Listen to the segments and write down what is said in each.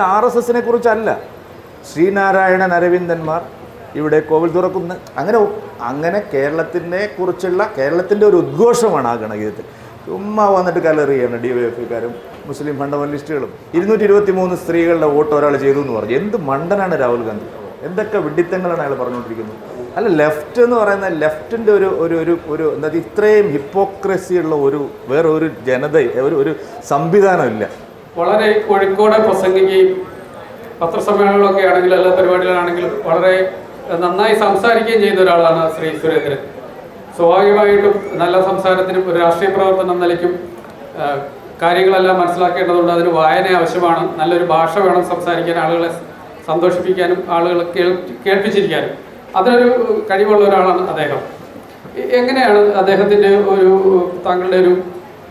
R S എസിനെ കുറിച്ചല്ല. ശ്രീനാരായണൻ അരവിന്ദന്മാർ ഇവിടെ കോവിൽ തുറക്കുന്ന. അങ്ങനെ അങ്ങനെ കേരളത്തിനെ കുറിച്ചുള്ള കേരളത്തിന്റെ ഒരു ഉദ്ഘോഷമാണ് ആ ഗണഗീതത്തിൽ. ചുമ്മാ വന്നിട്ട് കലറിയാണ് ഡി വൈ എഫ് എഫ്കാരും മുസ്ലിം ഫണ്ടമെന്റലിസ്റ്റുകളും. ഇരുന്നൂറ്റി ഇരുപത്തി മൂന്ന് സ്ത്രീകളുടെ വോട്ട് ഒരാൾ ചെയ്തു എന്ന് പറഞ്ഞു. എന്ത് മണ്ടനാണ് രാഹുൽ ഗാന്ധി? എന്തൊക്കെ വിഡിത്തങ്ങളാണ് അയാൾ പറഞ്ഞുകൊണ്ടിരിക്കുന്നത്? അല്ല ലെഫ്റ്റ് എന്ന് പറയുന്ന ലെഫ്റ്റിന്റെ ഒരു ഒരു ഒരു ഒരു എന്താ ഇത്രയും ഹിപ്പോക്രസി ഉള്ള ഒരു വേറെ ഒരു ജനത ഒരു ഒരു സംവിധാനമില്ല വളരെ കോഴിക്കോട് പ്രസംഗിക്കുകയും പത്രസമ്മേളനങ്ങളൊക്കെ ആണെങ്കിലും എല്ലാ പരിപാടികളാണെങ്കിലും വളരെ നന്നായി സംസാരിക്കുകയും ചെയ്യുന്ന ഒരാളാണ് ശ്രീ സുരേന്ദ്രൻ. സ്വാഭാവികമായിട്ടും നല്ല സംസാരത്തിനും ഒരു രാഷ്ട്രീയ പ്രവർത്തനം നിലയ്ക്കും കാര്യങ്ങളെല്ലാം മനസ്സിലാക്കേണ്ടതുണ്ട്. അതിന് വായന ആവശ്യമാണ്. നല്ലൊരു ഭാഷ വേണം സംസാരിക്കാൻ ആളുകളെ സന്തോഷിപ്പിക്കാനും ആളുകളെ കേൾ കേൾപ്പിച്ചിരിക്കാനും. അതിനൊരു കഴിവുള്ള ഒരാളാണ് അദ്ദേഹം. എങ്ങനെയാണ് അദ്ദേഹത്തിന്റെ ഒരു താങ്കളുടെ ഒരു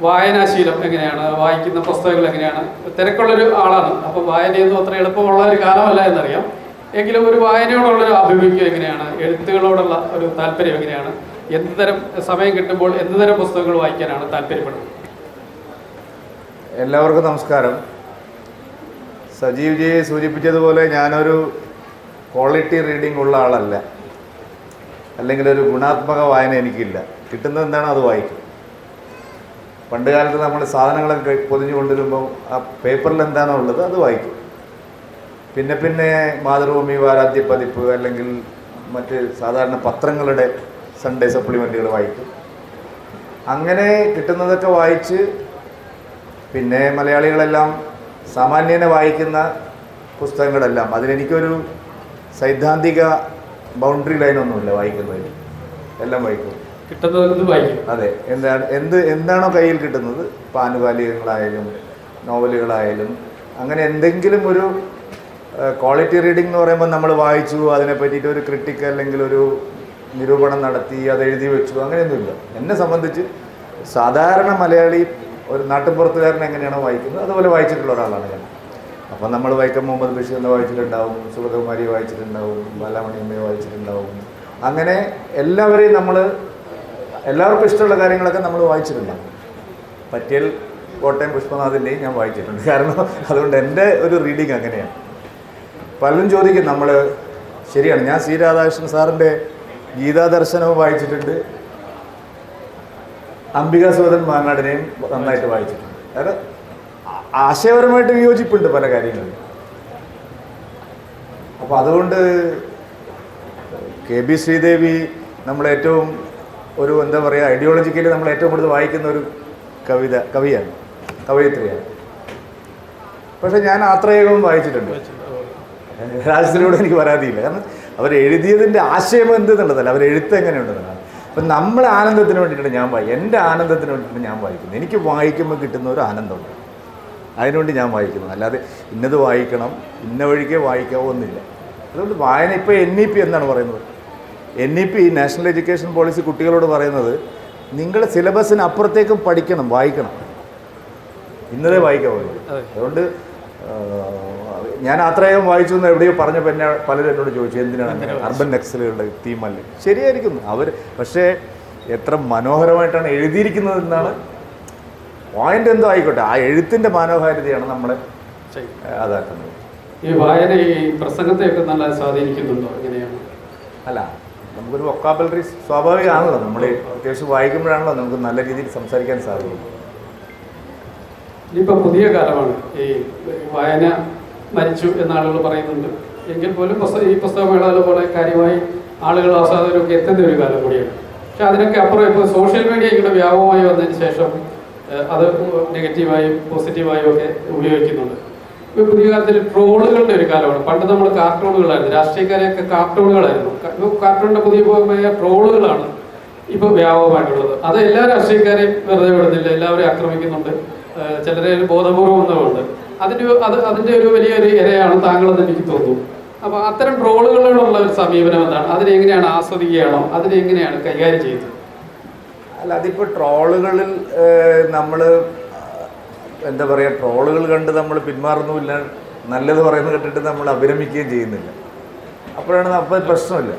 വായനാശീലം എങ്ങനെയാണ്? വായിക്കുന്ന പുസ്തകങ്ങൾ എങ്ങനെയാണ്? തിരക്കുള്ളൊരു ആളാണ്. അപ്പോൾ വായനയൊന്നും അത്ര എളുപ്പമുള്ള ഒരു കാലമല്ല എന്നറിയാം. എങ്കിലും ഒരു വായനയോടുള്ളൊരു ആഭിമുഖ്യം എങ്ങനെയാണ്? എഴുത്തുകളോടുള്ള ഒരു താല്പര്യം എങ്ങനെയാണ്? എന്ത് തരം സമയം കിട്ടുമ്പോൾ എന്ത് തരം പുസ്തകങ്ങൾ വായിക്കാനാണ് താല്പര്യപ്പെടുന്നത്? എല്ലാവർക്കും നമസ്കാരം. സജീവ് ജി സൂചിപ്പിച്ചതുപോലെ ഞാനൊരു ക്വാളിറ്റി റീഡിംഗ് ഉള്ള ആളല്ല. അല്ലെങ്കിൽ ഒരു ഗുണാത്മക വായന എനിക്കില്ല. കിട്ടുന്നത് എന്താണ്? അത് വായിക്കും. പണ്ട് കാലത്ത് നമ്മൾ സാധനങ്ങളൊക്കെ പൊതിഞ്ഞു കൊണ്ടുവരുമ്പോൾ ആ പേപ്പറിൽ എന്താണോ ഉള്ളത് അത് വായിക്കും. പിന്നെ പിന്നെ മാതൃഭൂമി വാരാദ്യ പതിപ്പ് അല്ലെങ്കിൽ മറ്റ് സാധാരണ പത്രങ്ങളുടെ സൺഡേ സപ്ലിമെന്റുകൾ വായിക്കും. അങ്ങനെ കിട്ടുന്നതൊക്കെ വായിച്ച് പിന്നെ മലയാളികളെല്ലാം സാമാന്യേന വായിക്കുന്ന പുസ്തകങ്ങളെല്ലാം അതിലെനിക്കൊരു സൈദ്ധാന്തിക ബൗണ്ടറി ലൈനൊന്നുമില്ല വായിക്കുന്നതിൽ എല്ലാം വായിക്കും. അതെ എന്താണ് എന്ത് എന്താണോ കയ്യിൽ കിട്ടുന്നത്? ഇപ്പോൾ നോവലുകളായാലും അങ്ങനെ എന്തെങ്കിലും ഒരു ക്വാളിറ്റി റീഡിംഗ് എന്ന് പറയുമ്പോൾ നമ്മൾ വായിച്ചു അതിനെ പറ്റിയിട്ട് ഒരു ക്രിട്ടിക് അല്ലെങ്കിൽ ഒരു നിരൂപണം നടത്തി അത് എഴുതി വെച്ചു അങ്ങനെയൊന്നുമില്ല. എന്നെ സംബന്ധിച്ച് സാധാരണ മലയാളി ഒരു നാട്ടിൻപുറത്തുകാരൻ എങ്ങനെയാണോ വായിക്കുന്നത് അതുപോലെ വായിച്ചിട്ടുള്ള ഒരാളാണ് ഞാൻ. അപ്പം നമ്മൾ വൈക്കം മുഹമ്മദ് ബഷീറിനെ വായിച്ചിട്ടുണ്ടാവും സുഗതകുമാരിയെ വായിച്ചിട്ടുണ്ടാവും ബാലാമണിയമ്മയെ വായിച്ചിട്ടുണ്ടാവും. അങ്ങനെ എല്ലാവരെയും നമ്മൾ എല്ലാവർക്കും ഇഷ്ടമുള്ള കാര്യങ്ങളൊക്കെ നമ്മൾ വായിച്ചിട്ടുണ്ട്. പറ്റിയൽ കോട്ടയം പുഷ്പനാഥിന്റെയും ഞാൻ വായിച്ചിട്ടുണ്ട്. കാരണം അതുകൊണ്ട് എന്റെ ഒരു റീഡിങ് അങ്ങനെയാണ്. പലരും ചോദിക്കും നമ്മൾ ശരിയാണ് ഞാൻ സി രാധാകൃഷ്ണൻ സാറിന്റെ ഗീതാദർശനവും വായിച്ചിട്ടുണ്ട്. അംബികാസുവദൻ മാങ്ങാടിനെയും നന്നായിട്ട് വായിച്ചിട്ടുണ്ട്. കാരണം ആശയപരമായിട്ട് വിയോജിപ്പുണ്ട് പല കാര്യങ്ങളും. അപ്പോൾ അതുകൊണ്ട് കെ ബി ശ്രീദേവി നമ്മളേറ്റവും ഒരു എന്താ പറയുക ഐഡിയോളജിക്കലി നമ്മൾ ഏറ്റവും കൂടുതൽ വായിക്കുന്ന ഒരു കവിത കവിയാണ് കവയിത്രിയാണ്. പക്ഷെ ഞാൻ ആത്രേയകവും വായിച്ചിട്ടുണ്ട്. രാജസ്ഥനോട് എനിക്ക് പരാതിയില്ല. കാരണം അവർ എഴുതിയതിന്റെ ആശയം എന്തെന്നുള്ളതല്ല അവർ എഴുത്ത് എങ്ങനെയുണ്ടെന്നാണ് അപ്പം നമ്മളെ ആനന്ദത്തിന് വേണ്ടിയിട്ടാണ് ഞാൻ വായി എന്റെ ആനന്ദത്തിന് വേണ്ടിയിട്ടാണ് ഞാൻ വായിക്കുന്നത്. എനിക്ക് വായിക്കുമ്പോൾ കിട്ടുന്ന ഒരു ആനന്ദമുണ്ട്. അതിനുവേണ്ടി ഞാൻ വായിക്കുന്നു അല്ലാതെ ഇന്നത് വായിക്കണം ഇന്ന വഴിക്കേ വായിക്കാവോ എന്നില്ല അതുകൊണ്ട് വായന ഇപ്പോൾ എൻ ഇ പി എന്നാണ് പറയുന്നത്. N E P national education policy കുട്ടികളോട് പറയുന്നത് നിങ്ങൾ സിലബസിന് അപ്പുറത്തേക്കും പഠിക്കണം വായിക്കണം. ഇന്നലെ വായിക്കാൻ അതെ. അതുകൊണ്ട് ഞാൻ അത്രയും വായിച്ചു എന്ന് എവിടെയോ പറഞ്ഞപ്പോൾ എന്നെ പലരും എന്നോട് ചോദിച്ചു എന്തിനാണ് അർബൻ നക്സലുകളുടെ തീമല്ല? ശരിയായിരിക്കുന്നു. അവർ പക്ഷേ എത്ര മനോഹരമായിട്ടാണ് എഴുതിയിരിക്കുന്നത് എന്നാണ്. പോയിന്റ് എന്തോ ആയിക്കോട്ടെ. ആ എഴുത്തിന്റെ മനോഹാരിതയാണ് നമ്മളെ അതാക്കുന്നത്. ഈ വായന ഈ പ്രസംഗത്തെയൊക്കെ നല്ല സ്വാധീനിക്കുന്നുണ്ടോ? എങ്ങനെയാണ്? അല്ല നമുക്കൊരു വൊക്കാബലറി സ്വാഭാവികമാണല്ലോ. നമ്മൾ അത്യാവശ്യം വായിക്കുമ്പോഴാണല്ലോ നമുക്ക് നല്ല രീതിയിൽ സംസാരിക്കാൻ സാധിക്കും ഇനിയിപ്പോൾ പുതിയ കാലമാണ്. ഈ വായന മരിച്ചു എന്ന് ആളുകൾ പറയുന്നുണ്ട്. എങ്കിൽ പോലും ഈ പുസ്തകമേളകൾ പോലെ കാര്യമായി ആളുകൾ ആസ്വാദകരൊക്കെ എത്തുന്ന ഒരു കാലം കൂടിയാണ്. പക്ഷെ അതിനൊക്കെ അപ്പുറം ഇപ്പോൾ സോഷ്യൽ മീഡിയ ഇങ്ങനെ വ്യാപകമായി വന്നതിന് ശേഷം അത് നെഗറ്റീവായും പോസിറ്റീവായും ഒക്കെ ഉപയോഗിക്കുന്നുണ്ട്. ഇപ്പോൾ പുതിയ കാലത്തിൽ ട്രോളുകളുടെ ഒരു കാലമാണ്. പണ്ട് നമ്മൾ കാർട്ടൂണുകളായിരുന്നു. രാഷ്ട്രീയക്കാരെയൊക്കെ കാർട്ടൂണുകളായിരുന്നു. ഇപ്പൊ കാർട്ടൂണിന്റെ പുതിയ പുതിയ ട്രോളുകളാണ് ഇപ്പൊ വ്യാപകമായിട്ടുള്ളത്. അത് എല്ലാ രാഷ്ട്രീയക്കാരെയും വെറുതെ വിടുന്നില്ല. എല്ലാവരെയും ആക്രമിക്കുന്നുണ്ട്. ചിലരെ ഒരു ബോധപൂർവം ഒന്നുമുണ്ട് അതിന്റെ ഒരു- അത് അതിന്റെ ഒരു വലിയൊരു ഇരയാണ് താങ്കളെന്ന് എനിക്ക് തോന്നുന്നു. അപ്പൊ അത്തരം ട്രോളുകളോടുള്ള ഒരു സമീപനം എന്താണ്? അതിനെ എങ്ങനെയാണ് ആസ്വദിക്കുകയാണോ? അതിനെ എങ്ങനെയാണ് കൈകാര്യം ചെയ്യുന്നത്? അല്ല അതിപ്പോൾ ട്രോളുകളിൽ നമ്മൾ എന്താ പറയുക ട്രോളുകൾ കണ്ട് നമ്മൾ പിന്മാറുന്നുമില്ല. നല്ലത് പറയുന്നത് കേട്ടിട്ട് നമ്മൾ അഭിരമിക്കുകയും ചെയ്യുന്നില്ല. അപ്പോഴാണ് അപ്പോൾ പ്രശ്നമില്ല.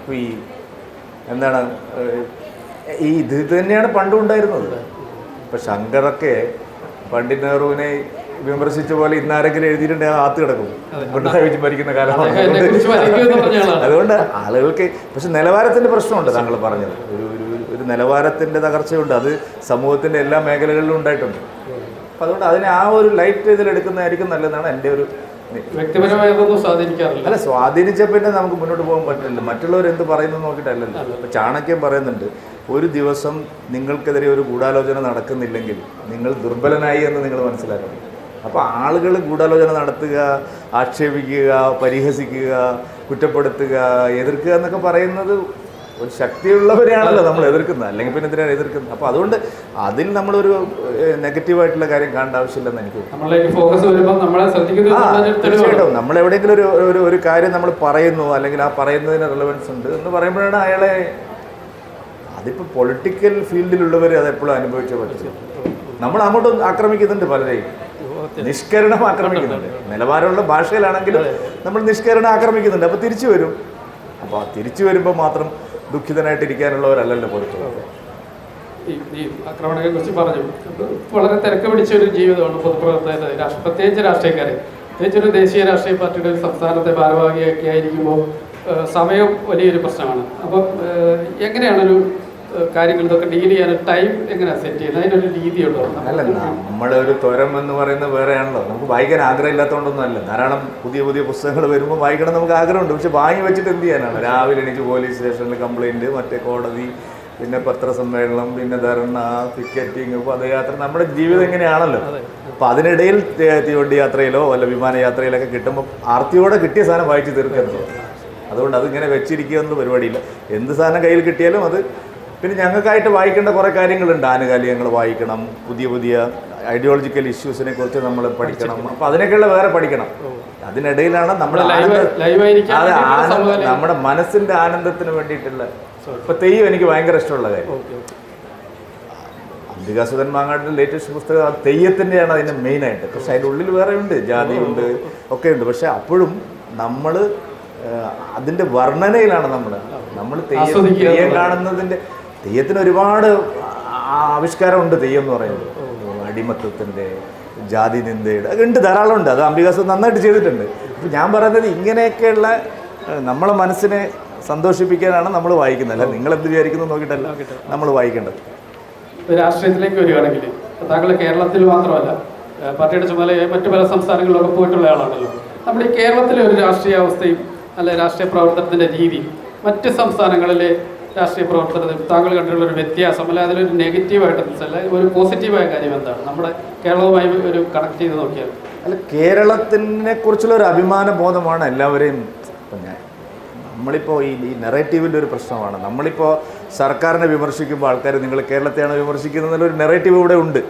അപ്പോൾ ഈ എന്താണ് ഈ ഇത് തന്നെയാണ് പണ്ടും ഉണ്ടായിരുന്നത്. ഇപ്പം ശങ്കറൊക്കെ പണ്ഡിറ്റ് നെഹ്റുവിനെ വിമർശിച്ച പോലെ ഇന്നാരെങ്കിലും എഴുതിയിട്ടുണ്ടെങ്കിൽ ആത്ത് കിടക്കും. പണ്ടായിട്ട് വിജയൻ ഭരിക്കുന്ന കാലമാണ്. അതുകൊണ്ട് ആളുകൾക്ക് പക്ഷെ നിലവാരത്തിന്റെ പ്രശ്നമുണ്ട് താങ്കൾ പറഞ്ഞത്. ഒരു ഒരു നിലവാരത്തിന്റെ തകർച്ചയുണ്ട്. അത് സമൂഹത്തിന്റെ എല്ലാ മേഖലകളിലും ഉണ്ടായിട്ടുണ്ട്. അപ്പം അതുകൊണ്ട് അതിനെ ആ ഒരു ലൈറ്റ് ഇതിലെടുക്കുന്നതായിരിക്കും നല്ലതാണ് എന്റെ ഒരു സ്വാധീനിക്കാറില്ല. അല്ല സ്വാധീനിച്ച പിന്നെ നമുക്ക് മുന്നോട്ട് പോകാൻ പറ്റില്ല മറ്റുള്ളവർ എന്ത് പറയുന്നു നോക്കിയിട്ടല്ലല്ലോ. ഇപ്പൊ ചാണക്യം പറയുന്നുണ്ട് ഒരു ദിവസം നിങ്ങൾക്കെതിരെ ഒരു ഗൂഢാലോചന നടക്കുന്നില്ലെങ്കിൽ നിങ്ങൾ ദുർബലനായി എന്ന് നിങ്ങൾ മനസ്സിലാക്കണം. അപ്പോൾ ആളുകൾ ഗൂഢാലോചന നടത്തുക ആക്ഷേപിക്കുക പരിഹസിക്കുക കുറ്റപ്പെടുത്തുക എതിർക്കുക എന്നൊക്കെ പറയുന്നത് ഒരു ശക്തിയുള്ളവരെയാണല്ലോ നമ്മൾ എതിർക്കുന്നത്. അല്ലെങ്കിൽ പിന്നെ എന്തിനാണ് എതിർക്കുന്നത്? അപ്പോൾ അതുകൊണ്ട് അതിൽ നമ്മളൊരു നെഗറ്റീവായിട്ടുള്ള കാര്യം കാണേണ്ട ആവശ്യമില്ലെന്ന് എനിക്ക് തീർച്ചയായിട്ടും. നമ്മൾ എവിടെയെങ്കിലും ഒരു ഒരു ഒരു കാര്യം നമ്മൾ പറയുന്നു അല്ലെങ്കിൽ ആ പറയുന്നതിന് റിലവൻസ് ഉണ്ട് എന്ന് പറയുമ്പോഴാണ് അയാളെ അതിപ്പോൾ പൊളിറ്റിക്കൽ ഫീൽഡിലുള്ളവർ അത് എപ്പോഴും അനുഭവിച്ചേ പറ്റും നമ്മൾ അങ്ങോട്ട് ആക്രമിക്കുന്നുണ്ട് പലരെയും. നിഷ്കരണം ആക്രമിക്കുന്നുണ്ട്. നിലവാരമുള്ള ഭാഷയിലാണെങ്കിലും നമ്മൾ നിഷ്കരണം ആക്രമിക്കുന്നുണ്ട്. അപ്പോൾ തിരിച്ചു വരും. അപ്പോൾ തിരിച്ചു വരുമ്പോൾ മാത്രം ദുഃഖിതനായിട്ടിരിക്കാനുള്ളവരല്ലല്ലോ പുറത്തുള്ളത് ഈ ആക്രമണത്തെ കുറിച്ച് പറഞ്ഞു. വളരെ തിരക്ക് പിടിച്ച ഒരു ജീവിതമാണ് പൊതുപ്രവർത്തകരുടെ പ്രത്യേകിച്ച് രാഷ്ട്രീയക്കാരെ. പ്രത്യേകിച്ച് ഒരു ദേശീയ രാഷ്ട്രീയ പാർട്ടിയുടെ ഒരു സംസ്ഥാനത്തെ ഭാരവാഹിയൊക്കെ ആയിരിക്കുമ്പോൾ സമയം വലിയൊരു പ്രശ്നമാണ്. അപ്പം എങ്ങനെയാണ് എങ്ങനെയാണൊരു കാര്യങ്ങൾ ഇതൊക്കെ ഡീൽ ചെയ്യാൻ ടൈം എങ്ങനെയാണ് സെറ്റ് ചെയ്യുന്നത്? അതിനൊരു രീതിയുണ്ടോ? അല്ല നമ്മുടെ ഒരു ത്വരം എന്ന് പറയുന്നത് വേറെയാണല്ലോ. നമുക്ക് വായിക്കാൻ ആഗ്രഹമില്ലാത്തതുകൊണ്ടൊന്നും അല്ല. ധാരാളം പുതിയ പുതിയ പുസ്തകങ്ങൾ വരുമ്പോൾ വായിക്കണം നമുക്ക് ആഗ്രഹമുണ്ട്. പക്ഷെ വാങ്ങി വെച്ചിട്ട് എന്ത് ചെയ്യാനാണ്? രാവിലെ എണീച്ച് പോലീസ് സ്റ്റേഷനിൽ കംപ്ലയിന്റ് മറ്റേ കോടതി പിന്നെ പത്രസമ്മേളനം പിന്നെ ധർണ ടിക്കറ്റിങ് പദയാത്ര. നമ്മുടെ ജീവിതം എങ്ങനെയാണല്ലോ? അപ്പം അതിനിടയിൽ തീവണ്ടി യാത്രയിലോ അല്ല വിമാനയാത്രയിലൊക്കെ കിട്ടുമ്പോൾ ആർത്തിയോടെ കിട്ടിയ സാധനം വായിച്ച് തീർക്കുന്നത് അതുകൊണ്ട് അതിങ്ങനെ എന്ന് പരിപാടിയില്ല. എന്ത് സാധനം കയ്യിൽ കിട്ടിയാലും അത് പിന്നെ ഞങ്ങൾക്കായിട്ട് വായിക്കേണ്ട കുറേ കാര്യങ്ങളുണ്ട്. ആനുകാലികങ്ങൾ വായിക്കണം പുതിയ പുതിയ ഐഡിയോളജിക്കൽ ഇഷ്യൂസിനെ കുറിച്ച് നമ്മൾ പഠിക്കണം. അപ്പൊ അതിനൊക്കെയുള്ള വേറെ പഠിക്കണം. അതിനിടയിലാണ് നമ്മുടെ നമ്മുടെ മനസ്സിന്റെ ആനന്ദത്തിന് വേണ്ടിയിട്ടുള്ള ഇപ്പൊ തെയ്യം എനിക്ക് ഭയങ്കര ഇഷ്ടമുള്ള കാര്യം. അംബികാസുധൻ മാങ്ങാടിന്റെ ലേറ്റസ്റ്റ് പുസ്തകം തെയ്യത്തിന്റെയാണ് തെയ്യത്തിന്റെയാണ് അതിന്റെ മെയിനായിട്ട്. പക്ഷെ അതിന്റെ ഉള്ളിൽ വേറെ ഉണ്ട് ജാതിയുണ്ട് ഒക്കെ ഉണ്ട് പക്ഷെ അപ്പോഴും നമ്മൾ അതിന്റെ വർണനയിലാണ് നമ്മൾ നമ്മൾ തെയ്യം കാണുന്നതിന്റെ തെയ്യം കാണുന്നതിന്റെ തെയ്യത്തിന് ഒരുപാട് ആവിഷ്കാരമുണ്ട് തെയ്യം എന്ന് പറയുന്നത്. അടിമത്തത്തിന്റെ ജാതി നിന്ദയുടെ ഒക്കെ ഉണ്ട് ധാരാളം ഉണ്ട്. അത് അംബികാസ് നന്നായിട്ട് ചെയ്തിട്ടുണ്ട്. അപ്പം ഞാൻ പറയുന്നത് ഇങ്ങനെയൊക്കെയുള്ള നമ്മളെ മനസ്സിനെ സന്തോഷിപ്പിക്കാനാണ് നമ്മൾ വായിക്കുന്നത്. അല്ല നിങ്ങൾ എന്ത് വിചാരിക്കുന്നു നോക്കിയിട്ടല്ല നമ്മൾ വായിക്കേണ്ടത്. രാഷ്ട്രീയത്തിലേക്ക് വരികയാണെങ്കിൽ താങ്കൾ കേരളത്തിൽ മാത്രമല്ല പാർട്ടിയുടെ ചുമതല മറ്റു പല സംസ്ഥാനങ്ങളിലൊക്കെ പോയിട്ടുള്ള ആളാണല്ലോ. നമ്മുടെ ഈ കേരളത്തിലെ ഒരു രാഷ്ട്രീയ അവസ്ഥയും അല്ലെ രാഷ്ട്രീയ പ്രവർത്തനത്തിന്റെ രീതി മറ്റ് സംസ്ഥാനങ്ങളിലെ രാഷ്ട്രീയ പ്രവർത്തനത്തിൽ താങ്കൾ കണ്ടിട്ടുള്ള ഒരു വ്യത്യാസം അല്ല അതിലൊരു നെഗറ്റീവായിട്ട് അല്ല ഒരു പോസിറ്റീവായ കാര്യം എന്താണ്? നമ്മുടെ കേരളവുമായി ഒരു കണക്ട് ചെയ്ത് നോക്കിയാൽ. അല്ല കേരളത്തിനെ കുറിച്ചുള്ള ഒരു അഭിമാന ബോധമാണ് എല്ലാവരെയും. ഞാൻ നമ്മളിപ്പോൾ ഈ ഈ നെറേറ്റീവിന്റെ ഒരു പ്രശ്നമാണ്. നമ്മളിപ്പോൾ സർക്കാരിനെ വിമർശിക്കുമ്പോൾ ആൾക്കാർ നിങ്ങൾ കേരളത്തെയാണ് വിമർശിക്കുന്നത് എന്നുള്ളൊരു നെറേറ്റീവ് ഇവിടെ ഉണ്ട്.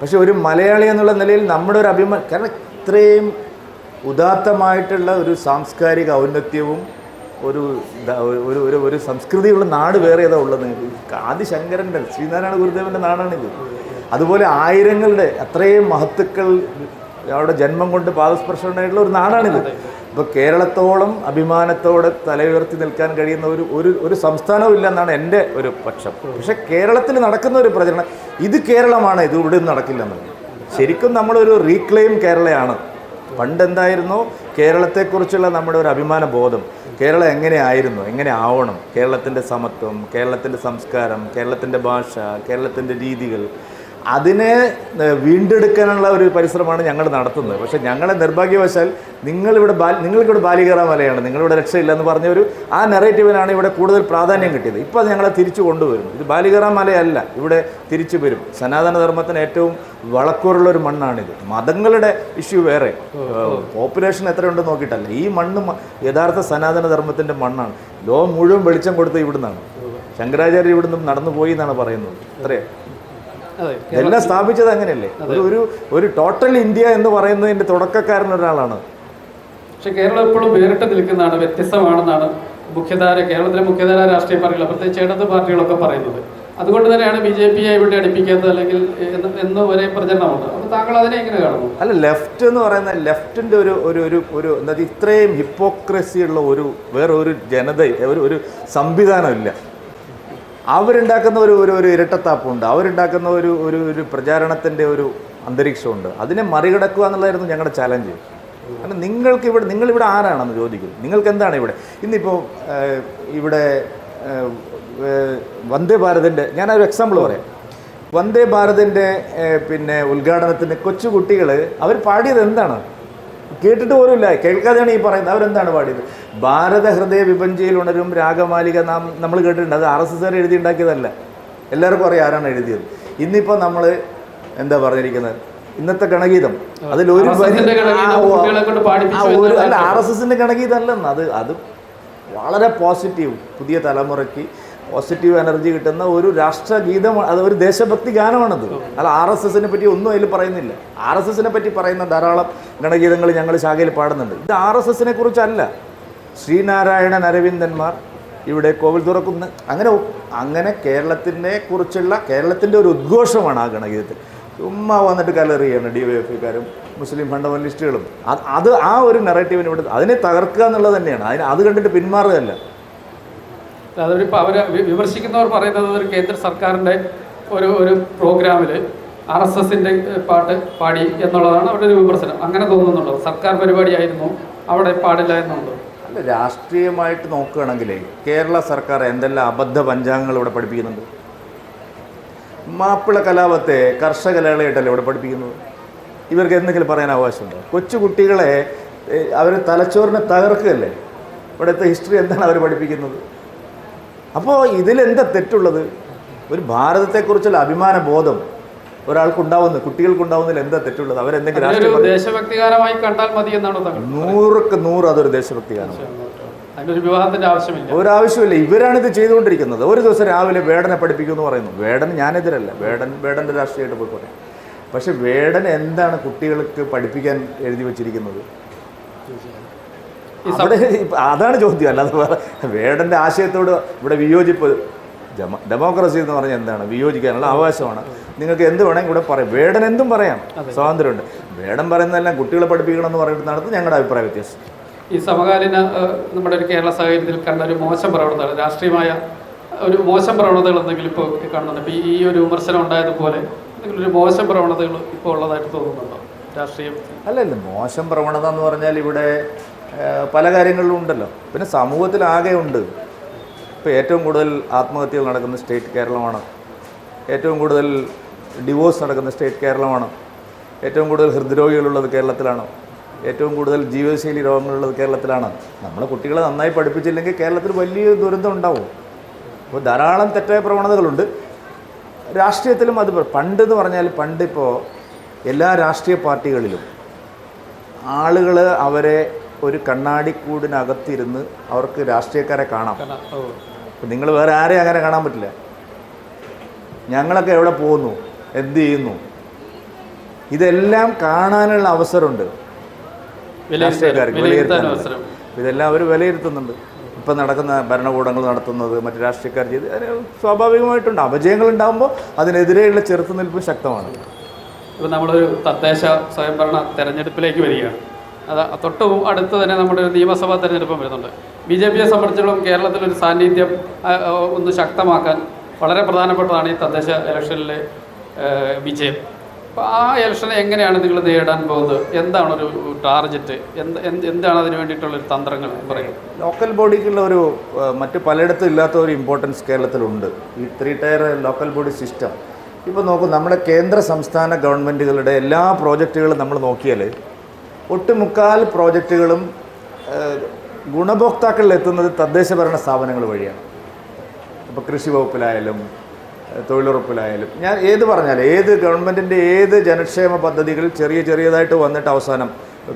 പക്ഷെ ഒരു മലയാളി എന്നുള്ള നിലയിൽ നമ്മുടെ ഒരു അഭിമാനം കാരണം ഇത്രയും ഉദാത്തമായിട്ടുള്ള ഒരു സാംസ്കാരിക ഔന്നത്യവും ഒരു ഒരു ഒരു ഒരു സംസ്കൃതിയുള്ള നാട് വേറെ ഏതാ ഉള്ളത്? ആദിശങ്കരന്റെ ശ്രീനാരായണ ഗുരുദേവന്റെ നാടാണിത്. അതുപോലെ ആയിരങ്ങളുടെ അത്രയും മഹത്തുക്കൾ അവിടെ ജന്മം കൊണ്ട് പാദസ്പർശം ഉണ്ടായിട്ടുള്ള ഒരു നാടാണിത്. ഇപ്പോൾ കേരളത്തോളം അഭിമാനത്തോടെ തലയുയർത്തി നിൽക്കാൻ കഴിയുന്ന ഒരു ഒരു ഒരു സംസ്ഥാനവും ഇല്ല എന്നാണ് എന്റെ ഒരു പക്ഷം. പക്ഷെ കേരളത്തിൽ നടക്കുന്ന ഒരു പ്രചരണം ഇത് കേരളമാണ് ഇത് ഇവിടെ എന്നുള്ളത് ശരിക്കും നമ്മളൊരു റീക്ലെയിം കേരളയാണ്. പണ്ട് എന്തായിരുന്നോ? കേരളത്തെക്കുറിച്ചുള്ള നമ്മുടെ ഒരു അഭിമാന ബോധം കേരളം എങ്ങനെയായിരുന്നു? എങ്ങനെ ആവണം കേരളത്തിന്റെ സമത്വം കേരളത്തിന്റെ സംസ്കാരം കേരളത്തിന്റെ ഭാഷ കേരളത്തിന്റെ രീതികൾ അതിനെ വീണ്ടെടുക്കാനുള്ള ഒരു പരിശ്രമമാണ് ഞങ്ങൾ നടത്തുന്നത്. പക്ഷേ ഞങ്ങളെ നിർഭാഗ്യവശാൽ നിങ്ങളിവിടെ ബാൽ നിങ്ങൾക്കിവിടെ ബാലികറ മലയാണ്. നിങ്ങളിവിടെ രക്ഷയില്ല എന്ന് പറഞ്ഞ ഒരു ആ നെറേറ്റീവിനാണ് ഇവിടെ കൂടുതൽ പ്രാധാന്യം കിട്ടിയത്. ഇപ്പോൾ അത് ഞങ്ങളെ തിരിച്ചു കൊണ്ടുവരും ഇത് ബാലികറ മലയല്ല. ഇവിടെ തിരിച്ചു വരും. സനാതനധർമ്മത്തിന് ഏറ്റവും വളക്കൂറുള്ള ഒരു മണ്ണാണിത്. മതങ്ങളുടെ ഇഷ്യൂ വേറെ. പോപ്പുലേഷൻ എത്രയുണ്ടെന്ന് നോക്കിയിട്ടല്ല. ഈ മണ്ണ് യഥാർത്ഥ സനാതനധർമ്മത്തിന്റെ മണ്ണാണ്. ലോകം മുഴുവൻ വെളിച്ചം കൊടുത്തത് ഇവിടുന്നാണ്. ശങ്കരാചാര്യ ഇവിടുന്ന് നടന്നു പോയി എന്നാണ് പറയുന്നത്. അത്രേ. അതെ എല്ലാം സ്ഥാപിച്ചത് അങ്ങനെയല്ലേ? ഒരു ഒരു ടോട്ടൽ ഇന്ത്യ എന്ന് പറയുന്നതിന്റെ തുടക്കക്കാരൻ ഒരാളാണ്. പക്ഷെ കേരളം എപ്പോഴും വേറിട്ട് നിൽക്കുന്നതാണ് വ്യത്യസ്തമാണെന്നാണ് മുഖ്യധാര കേരളത്തിലെ മുഖ്യധാര രാഷ്ട്രീയ പാർട്ടികൾ പ്രത്യേകിച്ച് ഇടത് പാർട്ടികളൊക്കെ പറയുന്നത്. അതുകൊണ്ട് തന്നെയാണ് ബി ജെ പിയെ ഇവിടെ അടുപ്പിക്കാത്തത് അല്ലെങ്കിൽ എന്ന് ഒരേ പ്രചരണമുണ്ട്. അപ്പോൾ താങ്കൾ അതിനെ എങ്ങനെ കാണുന്നു? അല്ല ലെഫ്റ്റ് എന്ന് പറയുന്ന ലെഫ്റ്റിന്റെ ഒരു ഒരു ഒരു ഒരു എന്താ ഇത്രയും ഹിപ്പോക്രസി ഉള്ള ഒരു വേറെ ഒരു ജനത ഒരു ഒരു സംവിധാനമില്ല. അവരുണ്ടാക്കുന്ന ഒരു ഒരു ഒരു ഇരട്ടത്താപ്പുണ്ട്. അവരുണ്ടാക്കുന്ന ഒരു ഒരു ഒരു പ്രചാരണത്തിന്റെ ഒരു അന്തരീക്ഷമുണ്ട്. അതിനെ മറികടക്കുക എന്നുള്ളതായിരുന്നു ഞങ്ങളുടെ ചലഞ്ച് കാരണം നിങ്ങൾക്ക് ഇവിടെ നിങ്ങളിവിടെ ആരാണെന്ന് ചോദിക്കുന്നു. നിങ്ങൾക്ക് എന്താണ് ഇവിടെ ഇന്നിപ്പോൾ ഇവിടെ വന്ദേ ഭാരതിന്റെ ഞാനൊരു എക്സാമ്പിൾ പറയാം. വന്ദേ ഭാരതിന്റെ പിന്നെ ഉദ്ഘാടനത്തിന് കൊച്ചു കുട്ടികൾ അവർ പാടിയത് എന്താണ്? കേട്ടിട്ട് പോലുമില്ല. കേൾക്കാതെയാണ് ഈ പറയുന്നത്. അവരെന്താണ് പാടിയത്? ഭാരത ഹൃദയ വിപഞ്ചയിൽ ഉണരും രാഗമാലിക നാം നമ്മൾ കേട്ടിട്ടുണ്ട്. അത് ആർ എസ് എസ് എഴുതി ഉണ്ടാക്കിയതല്ല. എല്ലാവർക്കും അറിയാം ആരാണ് എഴുതിയത്. ഇന്നിപ്പോൾ നമ്മൾ എന്താ പറഞ്ഞിരിക്കുന്നത്? ഇന്നത്തെ ഗണഗീതം അതിൽ ഒരു- അല്ല ആർ എസ് എസിന്റെ ഗണഗീതമല്ലെന്ന് അത് അത് വളരെ പോസിറ്റീവ് പുതിയ തലമുറയ്ക്ക് പോസിറ്റീവ് എനർജി കിട്ടുന്ന ഒരു രാഷ്ട്രഗീതം അത് ഒരു ദേശഭക്തി ഗാനമാണത്. അല്ല ആർ എസ് എസിനെ പറ്റി ഒന്നും അതിൽ പറയുന്നില്ല. ആർ എസ് എസിനെ പറ്റി പറയുന്ന ധാരാളം ഗണഗീതങ്ങൾ ഞങ്ങൾ ശാഖയിൽ പാടുന്നുണ്ട്. ഇത് ആർ എസ് എസിനെ കുറിച്ചല്ല. ശ്രീനാരായണൻ അരവിന്ദന്മാർ ഇവിടെ കോവിൽ തുറക്കുന്ന. അങ്ങനെ അങ്ങനെ കേരളത്തിനെ കുറിച്ചുള്ള കേരളത്തിന്റെ ഒരു ഉദ്ഘോഷമാണ് ആ ഗണഗീതത്തിൽ. ചുമ്മാ വന്നിട്ട് കലറിയാണ് ഡി വൈ എഫ് കാരും മുസ്ലിം ഫണ്ടമെന്റലിസ്റ്റുകളും. അത് ആ ഒരു നെറേറ്റീവിന് ഇവിടെ അതിനെ തകർക്കുക എന്നുള്ളത് തന്നെയാണ്. അതിന് അത് കണ്ടിട്ട് പിന്മാറുകയല്ല. അതൊരു അവരെ വിമർശിക്കുന്നവർ പറയുന്നത് ഒരു കേന്ദ്ര സർക്കാരിന്റെ ഒരു ഒരു പ്രോഗ്രാമിൽ ആർ എസ് എസിന്റെ പാട്ട് പാടി എന്നുള്ളതാണ് അവരുടെ ഒരു വിമർശനം. അങ്ങനെ തോന്നുന്നുണ്ടോ? സർക്കാർ പരിപാടിയായിരുന്നു? അവിടെ പാടില്ല എന്നുണ്ടോ? രാഷ്ട്രീയമായിട്ട് നോക്കുകയാണെങ്കിൽ കേരള സർക്കാർ എന്തെല്ലാം അബദ്ധ പഞ്ചാംഗങ്ങൾ ഇവിടെ പഠിപ്പിക്കുന്നുണ്ട്? മാപ്പിള കലാപത്തെ കർഷക കലകളായിട്ടല്ലേ ഇവിടെ പഠിപ്പിക്കുന്നത്? ഇവർക്ക് എന്തെങ്കിലും പറയാൻ അവകാശമുണ്ടോ? കൊച്ചു കുട്ടികളെ അവർ തലച്ചോറിനെ തകർക്കുകയല്ലേ? ഇവിടുത്തെ ഹിസ്റ്ററി എന്താണ് അവർ പഠിപ്പിക്കുന്നത്? അപ്പോൾ ഇതിലെന്താ തെറ്റുള്ളത്? ഒരു ഭാരതത്തെക്കുറിച്ചുള്ള അഭിമാന ബോധം ഒരാൾക്കുണ്ടാവുന്നു കുട്ടികൾക്കുണ്ടാവുന്നതിൽ എന്താ തെറ്റുള്ളത്? അവരെന്തെങ്കിലും ദേശഭക്തിഗാനമായി കണ്ടാൽ മതി എന്നാണോ നൂറുക്ക് നൂറ് അതൊരു ദേശഭക്തികാരമാണ്. ഒരാവശ്യമില്ല. ഇവരാണിത് ചെയ്തുകൊണ്ടിരിക്കുന്നത്. ഒരു ദിവസം രാവിലെ വേടനെ പഠിപ്പിക്കുമെന്ന് പറയുന്നു. വേടൻ ഞാനെതിരല്ല. വേടൻ വേടന്റെ രാഷ്ട്രീയമായിട്ട് പോയി പറയാം പക്ഷെ വേടൻ എന്താണ് കുട്ടികൾക്ക് പഠിപ്പിക്കാൻ എഴുതി വെച്ചിരിക്കുന്നത്? അവിടെ അതാണ് ചോദ്യം. അല്ലാതെ വേറെ വേടന്റെ ആശയത്തോട് ഇവിടെ വിയോജിപ്പ്. ഡെമോക്രസി എന്ന് പറഞ്ഞാൽ എന്താണ്? വിയോജിക്കാനുള്ള അവകാശമാണ്. നിങ്ങൾക്ക് എന്ത് വേണമെങ്കിൽ ഇവിടെ പറയാം. വേടൻ എന്തും പറയാം. സ്വാതന്ത്ര്യമുണ്ട്. വേടൻ പറയുന്നതെല്ലാം കുട്ടികളെ പഠിപ്പിക്കണം എന്ന് പറയുന്നതാണ് ഞങ്ങളുടെ അഭിപ്രായ വ്യത്യാസം. ഈ സമകാലീന നമ്മുടെ ഒരു കേരള സാഹചര്യത്തിൽ കണ്ട ഒരു മോശം പ്രവണതകൾ രാഷ്ട്രീയമായ ഒരു മോശം പ്രവണതകൾ എന്തെങ്കിലും ഇപ്പോൾ കാണുന്നുണ്ട്. ഇപ്പോൾ ഈ ഒരു വിമർശനം ഉണ്ടായതുപോലെ എന്തെങ്കിലും ഒരു മോശം പ്രവണതകൾ ഇപ്പോൾ ഉള്ളതായിട്ട് തോന്നുന്നുണ്ടോ? രാഷ്ട്രീയം. അല്ല അല്ലല്ല മോശം പ്രവണത എന്ന് പറഞ്ഞാൽ ഇവിടെ പല കാര്യങ്ങളിലും ഉണ്ടല്ലോ. പിന്നെ സമൂഹത്തിൽ ആകെ ഉണ്ട്. ഇപ്പോൾ ഏറ്റവും കൂടുതൽ ആത്മഹത്യകൾ നടക്കുന്ന സ്റ്റേറ്റ് കേരളമാണ്. ഏറ്റവും കൂടുതൽ ഡിവോഴ്സ് നടക്കുന്ന സ്റ്റേറ്റ് കേരളമാണ്. ഏറ്റവും കൂടുതൽ ഹൃദ്രോഗികളുള്ളത് കേരളത്തിലാണ്. ഏറ്റവും കൂടുതൽ ജീവിതശൈലി രോഗങ്ങളുള്ളത് കേരളത്തിലാണ്. നമ്മളെ കുട്ടികളെ നന്നായി പഠിപ്പിച്ചില്ലെങ്കിൽ കേരളത്തിൽ വലിയ ദുരന്തം ഉണ്ടാവും. അപ്പോൾ ധാരാളം തെറ്റായ പ്രവണതകളുണ്ട്. രാഷ്ട്രീയത്തിലും അത് പണ്ടെന്ന് പണ്ട് എന്ന് പറഞ്ഞാൽ പണ്ടിപ്പോൾ എല്ലാ രാഷ്ട്രീയ പാർട്ടികളിലും ആളുകൾ അവരെ ഒരു കണ്ണാടിക്കൂടിനകത്തിരുന്ന് അവർക്ക് രാഷ്ട്രീയക്കാരെ കാണാം. നിങ്ങൾ വേറെ ആരെയും അങ്ങനെ കാണാൻ പറ്റില്ല. ഞങ്ങളൊക്കെ എവിടെ പോകുന്നു? എന്ത് ചെയ്യുന്നു? ഇതെല്ലാം കാണാനുള്ള അവസരമുണ്ട്. രാഷ്ട്രീയക്കാർക്ക് വിലയിരുത്താൻ ഇതെല്ലാം അവർ വിലയിരുത്തുന്നുണ്ട്. ഇപ്പം നടക്കുന്ന ഭരണകൂടങ്ങൾ നടത്തുന്നത് മറ്റു രാഷ്ട്രീയക്കാർ ചെയ്ത് സ്വാഭാവികമായിട്ടുണ്ട്. അപജയങ്ങൾ ഉണ്ടാകുമ്പോൾ അതിനെതിരെയുള്ള ചെറുത്തുനിൽപ്പ് ശക്തമാണ്. ഇപ്പോൾ നമ്മളൊരു തദ്ദേശ സ്വയംഭരണ തെരഞ്ഞെടുപ്പിലേക്ക് വരികയാണ്. അത് തൊട്ട് അടുത്ത് തന്നെ നമ്മുടെ ഒരു നിയമസഭാ തെരഞ്ഞെടുപ്പും വരുന്നുണ്ട്. ബി ജെ പിയെ സംബന്ധിച്ചിടത്തോളം കേരളത്തിലൊരു സാന്നിധ്യം ഒന്ന് ശക്തമാക്കാൻ വളരെ പ്രധാനപ്പെട്ടതാണ് ഈ തദ്ദേശ ഇലക്ഷനിലെ വിജയം. അപ്പോൾ ആ ഇലക്ഷനെ എങ്ങനെയാണ് നിങ്ങൾ നേടാൻ പോകുന്നത്? എന്താണ് ഒരു ടാർഗറ്റ്? എന്ത് എന്ത് എന്താണ് അതിന് വേണ്ടിയിട്ടുള്ള ഒരു തന്ത്രങ്ങൾ പറയുന്നത്? ലോക്കൽ ബോഡിക്കുള്ള ഒരു മറ്റ് പലയിടത്തും ഇല്ലാത്ത ഒരു ഇമ്പോർട്ടൻസ് കേരളത്തിലുണ്ട്. ഈ three tier local body system ഇപ്പോൾ നോക്കൂ നമ്മുടെ കേന്ദ്ര സംസ്ഥാന ഗവൺമെന്റുകളുടെ എല്ലാ പ്രോജക്റ്റുകളും നമ്മൾ നോക്കിയാൽ ഒട്ടുമുക്കാൽ പ്രോജക്റ്റുകളും ഗുണഭോക്താക്കളിൽ എത്തുന്നത് തദ്ദേശ ഭരണ സ്ഥാപനങ്ങൾ വഴിയാണ്. ഇപ്പോൾ കൃഷി വകുപ്പിലായാലും തൊഴിലുറപ്പിലായാലും. ഞാൻ ഏത് പറഞ്ഞാലും ഏത് ഗവൺമെന്റിന്റെ ഏത് ജനക്ഷേമ പദ്ധതികൾ ചെറിയ ചെറിയതായിട്ട് വന്നിട്ട് അവസാനം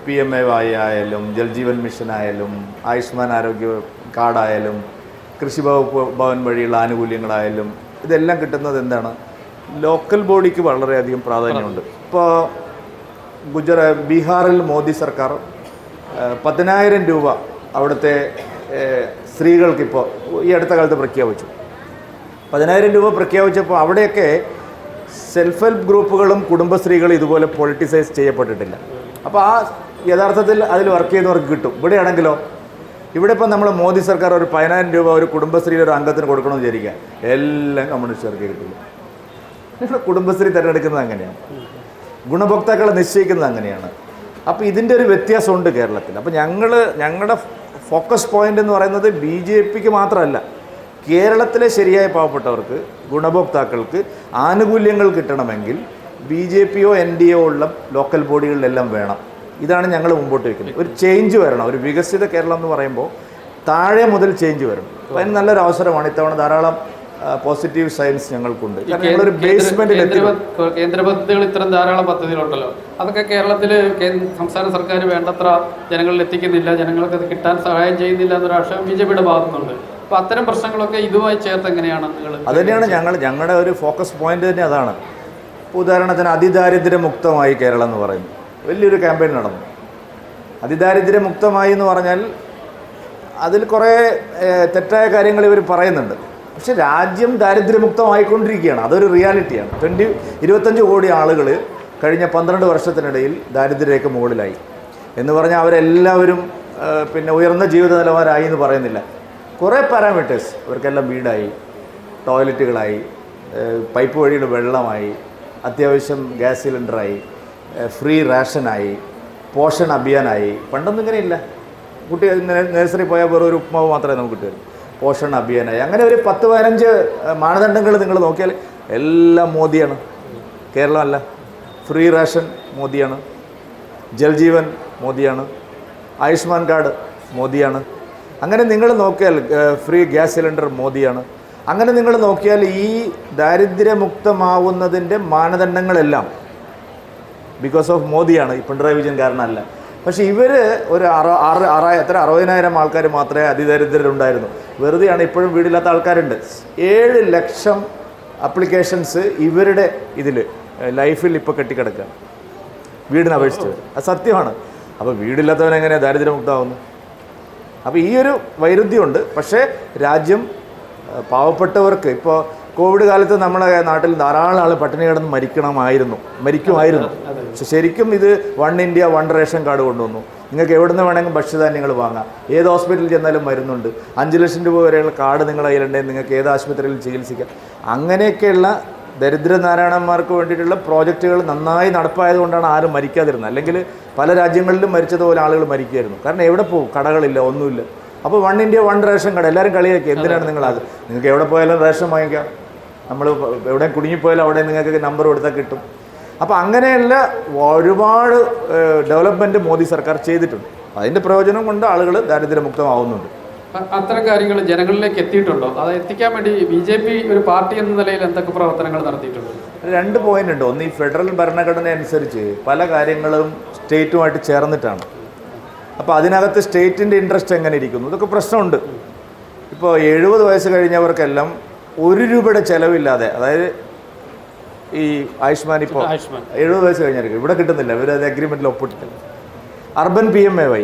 പി എം എ വായി ആയാലും ജൽജീവൻ മിഷൻ ആയാലും ആയുഷ്മാൻ ആരോഗ്യ കാർഡായാലും കൃഷി വകുപ്പ് ഭവൻ വഴിയുള്ള ആനുകൂല്യങ്ങളായാലും ഇതെല്ലാം കിട്ടുന്നത് എന്താണ്? ലോക്കൽ ബോഡിക്ക് വളരെയധികം പ്രാധാന്യമുണ്ട്. ഇപ്പോൾ ഗുജറാ ബീഹാറിൽ മോദി സർക്കാർ പതിനായിരം രൂപ അവിടുത്തെ സ്ത്രീകൾക്കിപ്പോൾ ഈ അടുത്ത കാലത്ത് പ്രഖ്യാപിച്ചു. പതിനായിരം രൂപ പ്രഖ്യാപിച്ചപ്പോൾ അവിടെയൊക്കെ സെൽഫ് ഹെൽപ്പ് ഗ്രൂപ്പുകളും കുടുംബശ്രീകളും ഇതുപോലെ പൊളിറ്റിസൈസ് ചെയ്യപ്പെട്ടിട്ടില്ല. അപ്പോൾ ആ യഥാർത്ഥത്തിൽ അതിൽ വർക്ക് ചെയ്യുന്നവർക്ക് കിട്ടും. ഇവിടെയാണെങ്കിലോ ഇവിടെ ഇപ്പം നമ്മൾ മോദി സർക്കാർ ഒരു പതിനായിരം രൂപ ഒരു കുടുംബശ്രീയുടെ ഒരു അംഗത്തിന് കൊടുക്കണമെന്ന് വിചാരിക്കുക. എല്ലാം കമ്മ്യൂണിസ്റ്റുകാർക്ക് കിട്ടില്ല. ഇവിടെ കുടുംബശ്രീ തിരഞ്ഞെടുക്കുന്നത് അങ്ങനെയാണ്. ഗുണഭോക്താക്കളെ നിശ്ചയിക്കുന്നത് അങ്ങനെയാണ്. അപ്പോൾ ഇതിന്റെ ഒരു വ്യത്യാസമുണ്ട് കേരളത്തിൽ. അപ്പോൾ ഞങ്ങൾ ഞങ്ങളുടെ ഫോക്കസ് പോയിന്റ് എന്ന് പറയുന്നത് ബി ജെ പിക്ക് മാത്രമല്ല. കേരളത്തിലെ ശരിയായ പാവപ്പെട്ടവർക്ക് ഗുണഭോക്താക്കൾക്ക് ആനുകൂല്യങ്ങൾ കിട്ടണമെങ്കിൽ ബി ജെ പിയോ എൻ ഡി ഒ ഉള്ള ലോക്കൽ ബോഡികളിലെല്ലാം വേണം. ഇതാണ് ഞങ്ങൾ മുമ്പോട്ട് വയ്ക്കുന്നത് ഒരു ചേഞ്ച് വരണം. ഒരു വികസിത കേരളം എന്ന് പറയുമ്പോൾ താഴെ മുതൽ ചേഞ്ച് വരണം. അപ്പോൾ അതിന് നല്ലൊരു അവസരമാണ് ഇത്തവണ ധാരാളം പോസിറ്റീവ് സയൻസ് ഞങ്ങൾക്കുണ്ട്. എത്തി കേന്ദ്ര കേന്ദ്ര പദ്ധതികൾ ഇത്തരം ധാരാളം പദ്ധതികളുണ്ടല്ലോ. അതൊക്കെ കേരളത്തിൽ സംസ്ഥാന സർക്കാർ വേണ്ടത്ര ജനങ്ങളിൽ എത്തിക്കുന്നില്ല. ജനങ്ങൾക്ക് അത് കിട്ടാൻ സഹായം ചെയ്യുന്നില്ല എന്നൊരു ആക്ഷേപം ബി ജെ പിയുടെ ഭാഗത്തുനിന്നുണ്ട്. അപ്പൊ അത്തരം പ്രശ്നങ്ങളൊക്കെ ഇതുമായി ചേർത്ത് എങ്ങനെയാണ് നിങ്ങൾ അത് തന്നെയാണ് ഞങ്ങൾ ഞങ്ങളുടെ ഒരു ഫോക്കസ് പോയിന്റ് തന്നെ അതാണ്. ഉദാഹരണത്തിന് അതിദാരിദ്ര്യമുക്തമായി കേരളം എന്ന് പറയുന്നു. വലിയൊരു ക്യാമ്പയിൻ നടന്നു. അതിദാരിദ്ര്യമുക്തമായി എന്ന് പറഞ്ഞാൽ അതിൽ കുറേ തെറ്റായ കാര്യങ്ങൾ ഇവർ പറയുന്നുണ്ട്. പക്ഷെ രാജ്യം ദാരിദ്ര്യമുക്തമായിക്കൊണ്ടിരിക്കുകയാണ് അതൊരു റിയാലിറ്റിയാണ്. ട്വന്റി ഇരുപത്തഞ്ച് കോടി ആളുകൾ കഴിഞ്ഞ പന്ത്രണ്ട് വർഷത്തിനിടയിൽ ദാരിദ്ര്യരേഖ മുകളിലായി. എന്ന് പറഞ്ഞാൽ അവരെല്ലാവരും പിന്നെ ഉയർന്ന ജീവിത നിലവാരമായി എന്ന് പറയുന്നില്ല. കുറേ പാരാമീറ്റേഴ്സ് ഇവർക്കെല്ലാം വീടായി. ടോയ്ലറ്റുകളായി പൈപ്പ് വഴിയുടെ വെള്ളമായി അത്യാവശ്യം ഗ്യാസ് സിലിണ്ടറായി ഫ്രീ റേഷനായി പോഷൺ അഭിയാനായി. പണ്ടൊന്നും ഇങ്ങനെയില്ല. കുട്ടി നഴ്സറി പോയാൽ വെറും ഒരു ഉപ്മാവ് മാത്രമേ നമുക്ക് കിട്ടുള്ളൂ പോഷൺ അഭിയാനായി. അങ്ങനെ ഒരു പത്ത് പതിനഞ്ച് മാനദണ്ഡങ്ങൾ നിങ്ങൾ നോക്കിയാൽ എല്ലാം മോദിയാണ്. കേരളമല്ല. ഫ്രീ റേഷൻ മോദിയാണ്. ജൽജീവൻ മോദിയാണ്. ആയുഷ്മാൻ കാർഡ് മോദിയാണ്. അങ്ങനെ നിങ്ങൾ നോക്കിയാൽ ഫ്രീ ഗ്യാസ് സിലിണ്ടർ മോദിയാണ്. അങ്ങനെ നിങ്ങൾ നോക്കിയാൽ ഈ ദാരിദ്ര്യമുക്തമാവുന്നതിന്റെ മാനദണ്ഡങ്ങളെല്ലാം ബിക്കോസ് ഓഫ് മോദിയാണ് പിണറായി വിജയൻ കാരണമല്ല. പക്ഷേ ഇവർ ഒരു അറ ആറ് അറ എത്ര അറുപതിനായിരം ആൾക്കാർ മാത്രമേ അതിദരിദ്രരുണ്ടായിരുന്നു വെറുതെയാണ് ഇപ്പോഴും വീടില്ലാത്ത ആൾക്കാരുണ്ട്. ഏഴ് ലക്ഷം അപ്ലിക്കേഷൻസ് ഇവരുടെ ഇതിൽ ലൈഫിൽ ഇപ്പോൾ കെട്ടിക്കിടക്കുകയാണ് വീടിന് അത് സത്യമാണ്. അപ്പോൾ വീടില്ലാത്തവൻ എങ്ങനെയാണ് ദാരിദ്ര്യമുക്തമാവുന്നത്? അപ്പോൾ ഈ ഒരു വൈരുദ്ധ്യമുണ്ട്. പക്ഷേ രാജ്യം പാവപ്പെട്ടവർക്ക് ഇപ്പോൾ കോവിഡ് കാലത്ത് നമ്മുടെ നാട്ടിൽ ധാരാളം ആൾ പട്ടിണി കിടന്ന് മരിക്കണമായിരുന്നു. മരിക്കുമായിരുന്നു. പക്ഷെ ശരിക്കും ഇത് one India one ration card കൊണ്ടുവന്നു. നിങ്ങൾക്ക് എവിടെ നിന്ന് വേണമെങ്കിലും ഭക്ഷ്യധാന്യങ്ങൾ വാങ്ങാം. ഏത് ഹോസ്പിറ്റലിൽ ചെന്നാലും മരുന്നുണ്ട്. അഞ്ച് ലക്ഷം രൂപ വരെയുള്ള കാർഡ് നിങ്ങളുടെ കയ്യിലുണ്ടെങ്കിൽ നിങ്ങൾക്ക് ഏത് ആശുപത്രിയിൽ ചികിത്സിക്കാം. അങ്ങനെയൊക്കെയുള്ള ദരിദ്രനാരായണന്മാർക്ക് വേണ്ടിയിട്ടുള്ള പ്രോജക്റ്റുകൾ നന്നായി നടപ്പായതുകൊണ്ടാണ് ആരും മരിക്കാതിരുന്നത്. അല്ലെങ്കിൽ പല രാജ്യങ്ങളിലും മരിച്ചതുപോലെ ആളുകൾ മരിക്കുമായിരുന്നു. കാരണം എവിടെ പോകും? കടകളില്ല ഒന്നുമില്ല. അപ്പോൾ വൺ ഇന്ത്യ വൺ റേഷൻ കട. എല്ലാവരും കളിയാക്കി. എന്തിനാണ് നിങ്ങൾ അത്? നിങ്ങൾക്ക് എവിടെ പോയാലും റേഷൻ വാങ്ങിക്കാം. നമ്മൾ എവിടെ കുടുങ്ങിപ്പോയാലും അവിടെ നിങ്ങൾക്ക് നമ്പർ കൊടുത്താൽ കിട്ടും. അപ്പോൾ അങ്ങനെയുള്ള ഒരുപാട് ഡെവലപ്മെന്റ് മോദി സർക്കാർ ചെയ്തിട്ടുണ്ട്. അതിന്റെ പ്രയോജനം കൊണ്ട് ആളുകൾ ദാരിദ്ര്യമുക്തമാവുന്നുണ്ട്. അത്തരം കാര്യങ്ങൾ ജനങ്ങളിലേക്ക് എത്തിയിട്ടുണ്ടോ? അത് എത്തിക്കാൻ വേണ്ടി ബി ജെ പി ഒരു പാർട്ടി എന്ന നിലയിൽ എന്തൊക്കെ പ്രവർത്തനങ്ങൾ നടത്തിയിട്ടുണ്ട്? രണ്ട് പോയിന്റ് ഉണ്ട്. ഒന്ന് ഈ ഫെഡറൽ ഭരണഘടന അനുസരിച്ച് പല കാര്യങ്ങളും സ്റ്റേറ്റുമായിട്ട് ചേർന്നിട്ടാണ്. അപ്പോൾ അതിനകത്ത് സ്റ്റേറ്റിന്റെ ഇൻട്രസ്റ്റ് എങ്ങനെ ഇരിക്കുന്നു? ഇതൊക്കെ പ്രശ്നമുണ്ട്. ഇപ്പോൾ എഴുപത് വയസ്സ് കഴിഞ്ഞവർക്കെല്ലാം ഒരു രൂപയുടെ ചിലവില്ലാതെ അതായത് ഈ ആയുഷ്മാൻ ഇപ്പോൾ എഴുപത് വയസ്സ് കഴിഞ്ഞായിരിക്കും ഇവിടെ കിട്ടുന്നില്ല. ഇവർ അത് അഗ്രിമെന്റിൽ ഒപ്പിട്ടിട്ടില്ല. Urban P M A Y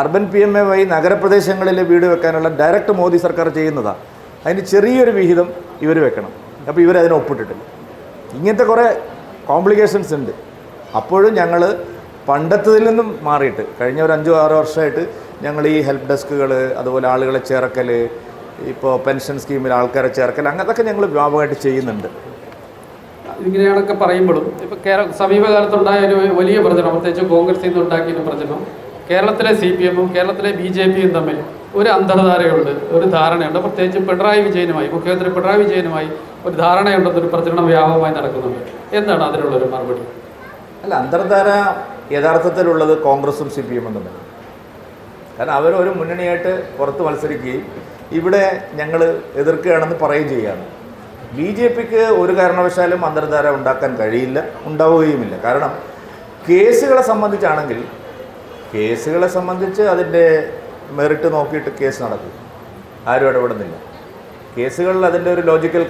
urban P M A Y നഗരപ്രദേശങ്ങളിൽ വീട് വെക്കാനുള്ള ഡയറക്റ്റ് മോദി സർക്കാർ ചെയ്യുന്നതാണ് അതിന് ചെറിയൊരു വിഹിതം ഇവർ വെക്കണം. അപ്പോൾ ഇവർ അതിനെ ഒപ്പിട്ടിട്ടില്ല. ഇങ്ങനത്തെ കുറേ കോംപ്ലിക്കേഷൻസ് ഉണ്ട്. അപ്പോഴും ഞങ്ങൾ പണ്ടത്തതിൽ നിന്നും മാറിയിട്ട് കഴിഞ്ഞ ഒരു അഞ്ചോ ആറോ വർഷമായിട്ട് ഞങ്ങൾ ഈ ഹെൽപ്പ് ഡെസ്കുകൾ അതുപോലെ ആളുകളെ ചേർക്കൽ ഇപ്പോൾ പെൻഷൻ സ്കീമിൽ ആൾക്കാരെ ചേർക്കൽ അങ്ങനത്തൊക്കെ ഞങ്ങൾ വ്യാപകമായിട്ട് ചെയ്യുന്നുണ്ട്. ഇങ്ങനെയാണൊക്കെ പറയുമ്പോഴും ഇപ്പോൾ കേരള സമീപകാലത്തുണ്ടായ ഒരു വലിയ പ്രചരണം പ്രത്യേകിച്ച് കോൺഗ്രസ് നിന്ന് ഉണ്ടാക്കിയ പ്രചരണം കേരളത്തിലെ സി പി എമ്മും കേരളത്തിലെ ബി ജെ പിയും തമ്മിൽ ഒരു അന്തർധാരയുണ്ട് ഒരു ധാരണയുണ്ട്. പ്രത്യേകിച്ച് പിണറായി വിജയനുമായി മുഖ്യമന്ത്രി പിണറായി വിജയനുമായി ഒരു ധാരണയുണ്ടെന്നൊരു പ്രചരണം വ്യാപകമായി നടക്കുന്നുണ്ട്. എന്താണ് അതിനുള്ളൊരു മറുപടി? അല്ല അന്തർധാര യഥാർത്ഥത്തിലുള്ളത് കോൺഗ്രസും സി പി എമ്മും തമ്മിൽ. കാരണം അവർ ഒരു മുന്നണിയായിട്ട് പുറത്ത് മത്സരിക്കുകയും ഇവിടെ ഞങ്ങൾ എതിർക്കുകയാണെന്ന് പറയുകയും ചെയ്യുകയാണ്. ബി ജെ പിക്ക് ഒരു കാരണവശാലും അന്തർധാര ഉണ്ടാക്കാൻ കഴിയില്ല ഉണ്ടാവുകയുമില്ല. കാരണം കേസുകളെ സംബന്ധിച്ചാണെങ്കിൽ കേസുകളെ സംബന്ധിച്ച് അതിന്റെ മെറിറ്റ് നോക്കിയിട്ട് കേസ് നടക്കും. ആരും ഇടപെടുന്നില്ല. കേസുകളിൽ അതിന്റെ ഒരു ലോജിക്കൽ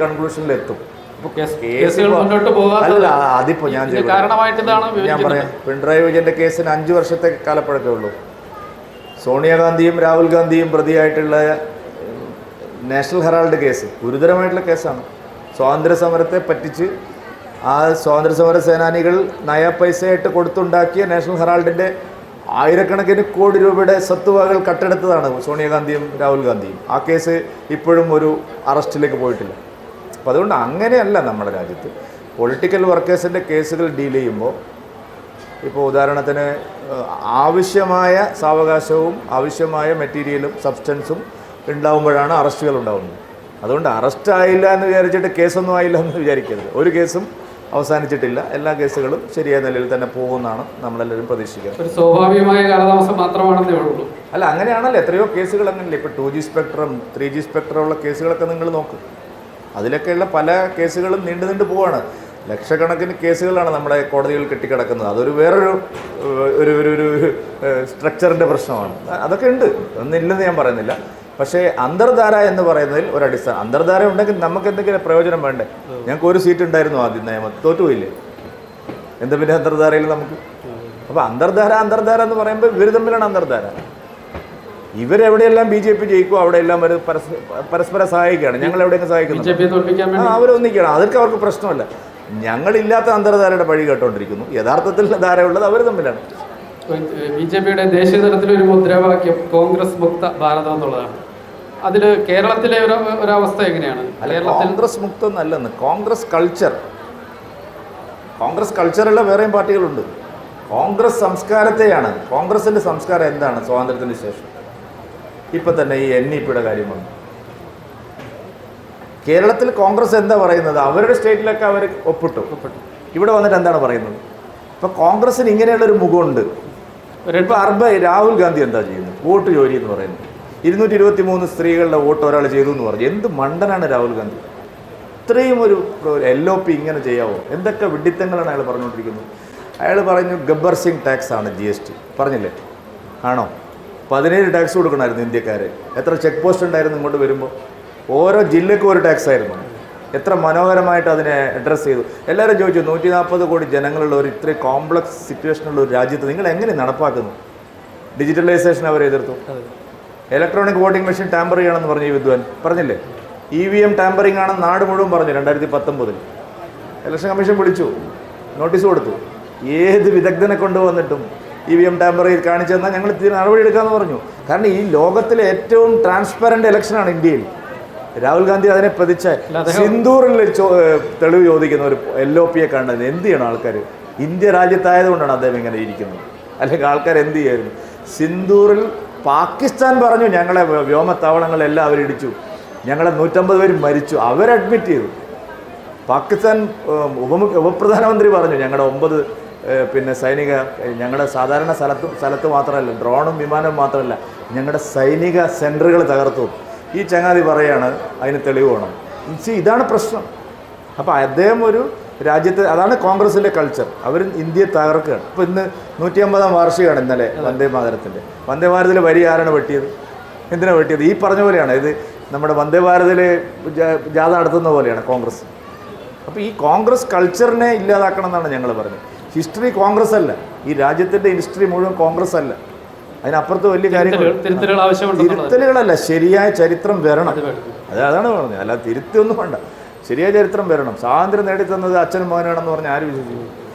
പോകാത്ത അല്ല അതിപ്പോ ഞാൻ ഞാൻ. പറയാം. പിണറായി വിജയന്റെ കേസിന് അഞ്ചു വർഷത്തെ കാലപ്പഴക്കേ ഉള്ളൂ. സോണിയാഗാന്ധിയും രാഹുൽ ഗാന്ധിയും പ്രതിയായിട്ടുള്ള നാഷണൽ ഹെറാൾഡ് കേസ് ഗുരുതരമായിട്ടുള്ള കേസാണ്. സ്വാതന്ത്ര്യ സമരത്തെ പറ്റിച്ച് ആ സ്വാതന്ത്ര്യ സമര സേനാനികൾ നയ പൈസയായിട്ട് കൊടുത്തുണ്ടാക്കിയ നാഷണൽ ഹെറാൾഡിന്റെ ആയിരക്കണക്കിന് കോടി രൂപയുടെ സ്വത്തുവകകൾ കട്ടെടുത്തതാണ് സോണിയാഗാന്ധിയും രാഹുൽ ഗാന്ധിയും. ആ കേസ് ഇപ്പോഴും ഒരു അറസ്റ്റിലേക്ക് പോയിട്ടില്ല. അപ്പോൾ അതുകൊണ്ട് അങ്ങനെയല്ല നമ്മുടെ രാജ്യത്ത്. പൊളിറ്റിക്കൽ വർക്കേഴ്സിന്റെ കേസുകൾ ഡീൽ ചെയ്യുമ്പോൾ ഇപ്പോൾ ഉദാഹരണത്തിന് ആവശ്യമായ സാവകാശവും ആവശ്യമായ മെറ്റീരിയലും സബ്സ്റ്റൻസും ഉണ്ടാകുമ്പോഴാണ് അറസ്റ്റുകൾ ഉണ്ടാകുന്നത് അതുകൊണ്ട് അറസ്റ്റ് ആയില്ല എന്ന് വിചാരിച്ചിട്ട് കേസൊന്നും ആയില്ല എന്ന് വിചാരിക്കരുത്. ഒരു കേസും അവസാനിച്ചിട്ടില്ല. എല്ലാ കേസുകളും ശരിയായ നിലയിൽ തന്നെ പോകുമെന്നാണ് നമ്മളെല്ലാവരും പ്രതീക്ഷിക്കുന്നത്. ഒരു സ്വാഭാവികമായ കാലതാമസം മാത്രമാണെന്നേ ഉള്ളൂ. അല്ല അങ്ങനെയാണല്ലോ? എത്രയോ കേസുകൾ അങ്ങനെയല്ലേ? ഇപ്പോൾ two G spectrum three G spectrum ഉള്ള കേസുകളൊക്കെ നിങ്ങൾ നോക്ക്. അതിലൊക്കെയുള്ള പല കേസുകളും നീണ്ടു നീണ്ടു പോവാണ്. ലക്ഷക്കണക്കിന് കേസുകളാണ് നമ്മുടെ കോടതികൾ കെട്ടിക്കിടക്കുന്നത്. അതൊരു വേറൊരു ഒരു ഒരു ഒരു സ്ട്രക്ചറിന്റെ പ്രശ്നമാണ്. അതൊക്കെ ഉണ്ട്. ഒന്നില്ലെന്ന് ഞാൻ പറയുന്നില്ല. പക്ഷേ അന്തർധാര എന്ന് പറയുന്നതിൽ ഒരു അടിസ്ഥാനം അന്തർധാര ഉണ്ടെങ്കിൽ നമുക്ക് എന്തെങ്കിലും പ്രയോജനം വേണ്ടേ? ഞങ്ങൾക്ക് ഒരു സീറ്റ് ഉണ്ടായിരുന്നു ആദ്യം നിയമം. തോറ്റുപോയില്ലേ? എന്താ പിന്നെ അന്തർധാരയിൽ നമുക്ക്? അപ്പോൾ അന്തർധാര അന്തർധാര എന്ന് പറയുമ്പോൾ ഇവർ തമ്മിലാണ് അന്തർധാര. ഇവരെവിടെയെല്ലാം ബി ജെ പി ജയിക്കും അവിടെയെല്ലാം അവർ പരസ്പ- പരസ്പരം സഹായിക്കുകയാണ്. ഞങ്ങൾ എവിടെയെങ്കിലും സഹായിക്കുന്നു അവരൊന്നിക്കണം അതൊക്കെ അവർക്ക് പ്രശ്നമല്ല. ഞങ്ങളില്ലാത്ത അന്തർധാരയുടെ വഴി കേട്ടോണ്ടിരിക്കുന്നു. യഥാർത്ഥത്തിൽ ധാരയുള്ളത് അവർ തമ്മിലാണ്. ബി ജെ പിയുടെ ദേശീയ തലത്തിൽ ഒരു മുദ്രാവാക്യം കോൺഗ്രസ് മുക്ത ഭാരതം എന്നുള്ളതാണ്. അതിൽ കേരളത്തിലെ ഒരു ഒരവസ്ഥ എങ്ങനെയാണ്? കേരളത്തിൽ കോൺഗ്രസ് മുക്തം നല്ലെന്ന് കോൺഗ്രസ് കൾച്ചർ കോൺഗ്രസ് കൾച്ചറുള്ള വേറെയും പാർട്ടികളുണ്ട്. കോൺഗ്രസ് സംസ്കാരത്തെയാണ്. കോൺഗ്രസിന്റെ സംസ്കാരം എന്താണ്? സ്വാതന്ത്ര്യത്തിന് ശേഷം. ഇപ്പം തന്നെ ഈ എൻ ഇ പിയുടെ കാര്യം വന്നു. കേരളത്തിൽ കോൺഗ്രസ് എന്താ പറയുന്നത്? അവരുടെ സ്റ്റേറ്റിലൊക്കെ അവർ ഒപ്പിട്ടു. ഇവിടെ വന്നിട്ട് എന്താണ് പറയുന്നത്? ഇപ്പം കോൺഗ്രസിന് ഇങ്ങനെയുള്ളൊരു മുഖമുണ്ട്. ഇപ്പൊ അർബ രാഹുൽ ഗാന്ധി എന്താ ചെയ്യുന്നത്? വോട്ട് ജോലി എന്ന് പറയുന്നത്. ഇരുന്നൂറ്റി ഇരുപത്തി മൂന്ന് സ്ത്രീകളുടെ വോട്ട് ഒരാൾ ചെയ്തു എന്ന് പറഞ്ഞു. എന്ത് മണ്ടനാണ് രാഹുൽ ഗാന്ധി? ഇത്രയും ഒരു എൽ ഒ പി ഇങ്ങനെ ചെയ്യാവോ? എന്തൊക്കെ വിഡിത്തങ്ങളാണ് അയാൾ പറഞ്ഞുകൊണ്ടിരിക്കുന്നത്? അയാൾ പറഞ്ഞു ഗബ്ബർ സിംഗ് ടാക്സ് ആണ് ജി എസ് ടി പറഞ്ഞില്ലേ? ആണോ? പതിനേഴ് ടാക്സ് കൊടുക്കണമായിരുന്നു ഇന്ത്യക്കാരെ. എത്ര ചെക്ക് പോസ്റ്റ് ഉണ്ടായിരുന്നു ഇങ്ങോട്ട് വരുമ്പോൾ ഓരോ ജില്ലയ്ക്കും ഒരു ടാക്സ് ആയിരുന്നു. എത്ര മനോഹരമായിട്ട് അതിനെ അഡ്രസ്സ് ചെയ്തു. എല്ലാവരും ചോദിച്ചു നൂറ്റി നാൽപ്പത് കോടി ജനങ്ങളുള്ള ഒരു ഇത്രയും കോംപ്ലക്സ് സിറ്റുവേഷനുള്ള ഒരു രാജ്യത്ത് നിങ്ങൾ എങ്ങനെ നടപ്പാക്കുന്നു? ഡിജിറ്റലൈസേഷൻ അവർ എതിർത്തു ഇലക്ട്രോണിക് വോട്ടിംഗ് മെഷീൻ ടാമ്പർ ചെയ്യണമെന്ന് പറഞ്ഞു ഈ വിദ്വാൻ. പറഞ്ഞില്ലേ? ഇ വി എം ടാമ്പറിംഗ് ആണെന്ന് നാട് മുഴുവൻ പറഞ്ഞു രണ്ടായിരത്തി പത്തൊമ്പതിൽ ഇലക്ഷൻ കമ്മീഷൻ വിളിച്ചു. നോട്ടീസ് കൊടുത്തു. ഏത് വിദഗ്ധനെ കൊണ്ടുവന്നിട്ടും ഇ വി എം ടാമ്പർ ചെയ്ത് കാണിച്ചു തന്നാൽ ഞങ്ങൾ ഇതിന് നടപടി എടുക്കാമെന്ന് പറഞ്ഞു. കാരണം ഈ ലോകത്തിലെ ഏറ്റവും ട്രാൻസ്പെറന്റ് ഇലക്ഷനാണ് ഇന്ത്യയിൽ. രാഹുൽ ഗാന്ധി അതിനെ പ്രതിച്ച സിന്ദൂറിൽ ചോ- തെളിവ് ചോദിക്കുന്ന ഒരു എൽ ഒ പിയെ കണ്ടത് എന്ത് ചെയ്യണം ആൾക്കാർ? ഇന്ത്യ രാജ്യത്തായതുകൊണ്ടാണ് അദ്ദേഹം ഇങ്ങനെ ഇരിക്കുന്നത്. അല്ലെങ്കിൽ ആൾക്കാർ എന്ത് ചെയ്യായിരുന്നു? സിന്ദൂറിൽ പാകിസ്ഥാൻ പറഞ്ഞു ഞങ്ങളെ വ്യ- വ്യോമത്താവളങ്ങളെല്ലാം അവരിടിച്ചു ഞങ്ങളെ നൂറ്റമ്പത് പേര് മരിച്ചു. അവർ അഡ്മിറ്റ് ചെയ്തു. പാകിസ്ഥാൻ ഉപമുഖ്യ ഉപപ്രധാനമന്ത്രി പറഞ്ഞു ഞങ്ങളുടെ ഒമ്പത് പിന്നെ സൈനിക ഞങ്ങളുടെ സാധാരണ സ്ഥലത്ത് സ്ഥലത്ത് മാത്രമല്ല ഡ്രോണും വിമാനവും മാത്രമല്ല ഞങ്ങളുടെ സൈനിക സെന്ററുകൾ തകർത്തു. ഈ ചങ്ങാതി പറയാണ് അതിന് തെളിവ് വേണം. ഇതാണ് പ്രശ്നം. അപ്പോൾ അദ്ദേഹം ഒരു രാജ്യത്ത് അതാണ് കോൺഗ്രസിന്റെ കൾച്ചർ. അവർ ഇന്ത്യയെ തകർക്കുകയാണ്. ഇപ്പോൾ ഇന്ന് നൂറ്റി അമ്പതാം വാർഷികമാണ് ഇന്നലെ വന്ദേ മാതരത്തിന്റെ. വന്ദേ ഭാരതിലെ വരി ആരാണ് വെട്ടിയത്? എന്തിനാണ് വെട്ടിയത്? ഈ പറഞ്ഞ പോലെയാണ്. ഇത് നമ്മുടെ വന്ദേ ഭാരതിൽ ജാഥ നടത്തുന്ന പോലെയാണ് കോൺഗ്രസ്. അപ്പോൾ ഈ കോൺഗ്രസ് കൾച്ചറിനെ ഇല്ലാതാക്കണം എന്നാണ് ഞങ്ങൾ പറഞ്ഞത്. ഹിസ്റ്ററി കോൺഗ്രസ് അല്ല ഈ രാജ്യത്തിന്റെ ഹിസ്റ്ററി മുഴുവൻ കോൺഗ്രസ് അല്ല അതിനപ്പുറത്ത് വലിയ കാര്യങ്ങൾ തിരുത്തലുകളല്ല. ശരിയായ ചരിത്രം വരണം. അത് അതാണ് പറഞ്ഞത്. അല്ല തിരുത്തിയൊന്നും വേണ്ട. ശരിയായ ചരിത്രം വരണം. സ്വാതന്ത്ര്യം നേടിത്തന്നത് അച്ഛനും മോനാണെന്ന് പറഞ്ഞ് ആര് വിശ്വസിക്കും?